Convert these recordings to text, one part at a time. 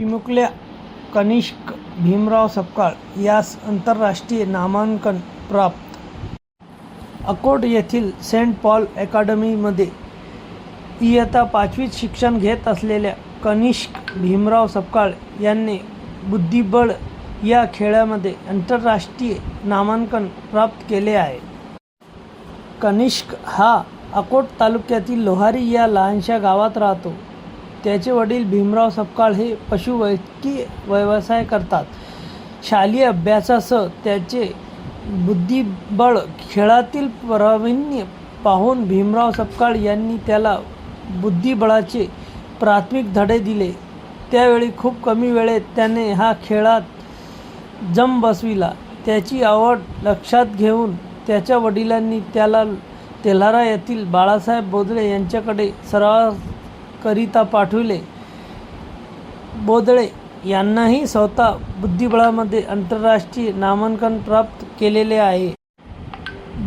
चिमुकल्या कनिष्क भीमराव सपकाळ यास आंतरराष्ट्रीय नामांकन प्राप्त. अकोट येथील सेंट पॉल अकॅडमीमध्ये इयत्ता पाचवीत शिक्षण घेत असलेल्या कनिष्क भीमराव सपकाळ यांनी बुद्धिबळ या खेळामध्ये आंतरराष्ट्रीय नामांकन प्राप्त केले आहे. कनिष्क हा अकोट तालुक्यातील लोहारी या लहानशा गावात राहतो. त्याचे वडील भीमराव सपकाळ हे पशुवैद्यकीय व्यवसाय करतात. शालेय अभ्यासासह त्याचे बुद्धिबळ खेळातील प्रावीण्य पाहून भीमराव सपकाळ यांनी त्याला बुद्धिबळाचे प्राथमिक धडे दिले. त्यावेळी खूप कमी वेळेत त्याने हा खेळात जम बसविला. त्याची आवड लक्षात घेऊन त्याच्या वडिलांनी त्याला तेल्हारा येथील बाळासाहेब बोदळे यांच्याकडे करिता पाठविले. बोदळे यांनाही स्वतः बुद्धिबळामध्ये आंतरराष्ट्रीय नामांकन प्राप्त केलेले आहे.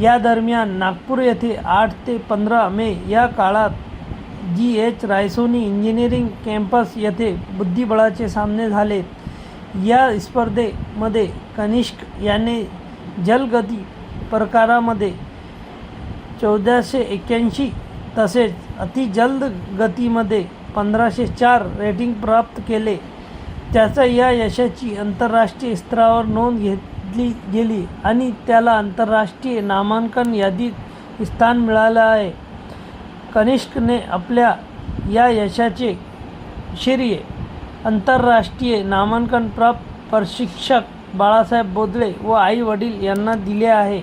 या दरम्यान नागपूर येथे आठ ते पंधरा मे या काळात G. H. Raisoni engineering campus येथे बुद्धिबळाचे सामने झाले. या स्पर्धेमध्ये कनिष्क याने जलगती प्रकारामध्ये चौदाशे एक्क्याऐंशी तसेच अतिजलद गतीमध्ये पंधराशे चार रेटिंग प्राप्त केले. त्याचा या यशाची आंतरराष्ट्रीय स्तरावर नोंद घेतली गेली आणि त्याला आंतरराष्ट्रीय नामांकन यादीत स्थान मिळालं आहे. कनिष्कने आपल्या या यशाचे श्रेय आंतरराष्ट्रीय नामांकन प्राप्त प्रशिक्षक बाळासाहेब बोदळे व आई वडील यांना दिले आहे.